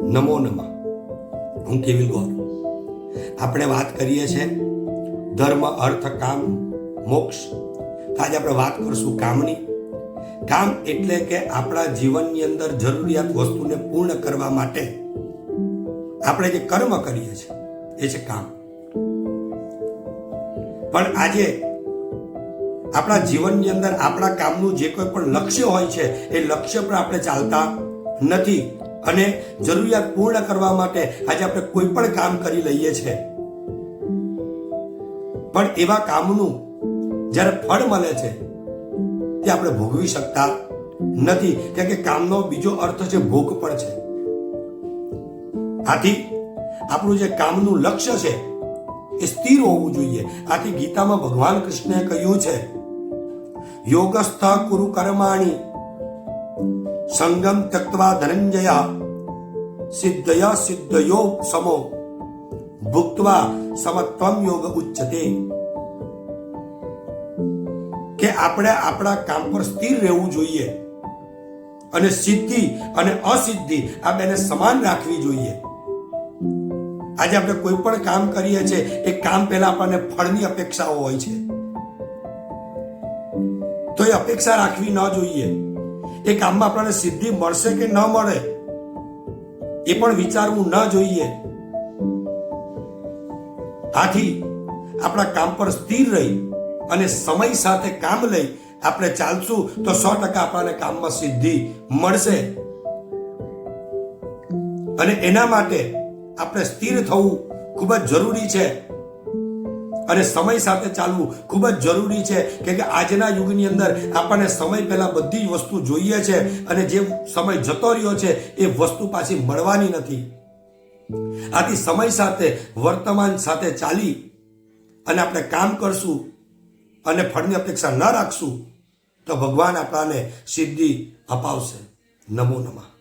નમો નમઃ. હું કેવિલ ગોર. આપણે વાત કરીએ છીએ ધર્મ, અર્થ, કામ, મોક્ષ. આજે આપણે વાત કરશું કામની. કામ એટલે કે આપણા જીવનની અંદર જરૂરિયાત વસ્તુને પૂર્ણ કરવા માટે આપણે જે કર્મ કરીએ છીએ, એ છે કામ. પણ આજે આપણા જીવનની અંદર આપણા કામનું જે કોઈ પણ લક્ષ્ય હોય છે, એ લક્ષ્ય પર આપણે ચાલતા નથી. અને જરૂરિયાત પૂર્ણ કરવા માટે આજે આપણે કોઈ પણ કામ કરી લઈએ છીએ પણ એવા કામનું જ્યારે ફળ મળે છે, તે આપણે ભોગવી શકતા નથી. કેમ કે કામનો બીજો અર્થ છે ભોગ પણ છે. આથી આપણું જે કામનું લક્ષ્ય છે, એ સ્થિર હોવું જોઈએ. આથી ગીતામાં ભગવાન કૃષ્ણએ કહ્યું છે, યોગસ્થ કુરુ કર્માણી સંગમ તક્વા ધનંજયા સિદ્ધય સિદ્ધયો સમો ભુક્તવા સમત્વમ યોગ ઉચ્ચતે કે આપણે આપણા કામ પર સ્થિર રહેવું જોઈએ અને સિદ્ધિ અને અસિદ્ધિ આ બેને સમાન રાખવી જોઈએ. આજે આપણે કોઈ પણ કામ કરીએ છીએ, એ કામ પહેલા આપણને ફળની અપેક્ષાઓ હોય છે. તો એ અપેક્ષા રાખવી ન જોઈએ. એ કામમાં આપણને સિદ્ધિ મળશે કે ન મળે, એ પણ વિચારવું ન જોઈએ. આથી આપણા કામ પર સ્થિર રહી અને સમય સાથે કામ લઈ આપણે ચાલશું તો સો ટકા આપણને કામમાં સિદ્ધિ મળશે. અને એના માટે આપણે સ્થિર થવું ખૂબ જ જરૂરી છે. અને સમય સાથે ચાલવું ખૂબ જ જરૂરી છે. કે આજના યુગની અંદર આપણને સમય પહેલાં બધી જ વસ્તુ જોઈએ છે અને જે સમય જતો રહ્યો છે એ વસ્તુ પાછી મળવાની નથી. આથી સમય સાથે, વર્તમાન સાથે ચાલી અને આપણે કામ કરશું અને ફળની અપેક્ષા ન રાખશું તો ભગવાન આપણાને સિદ્ધિ અપાવશે. નમો નમઃ.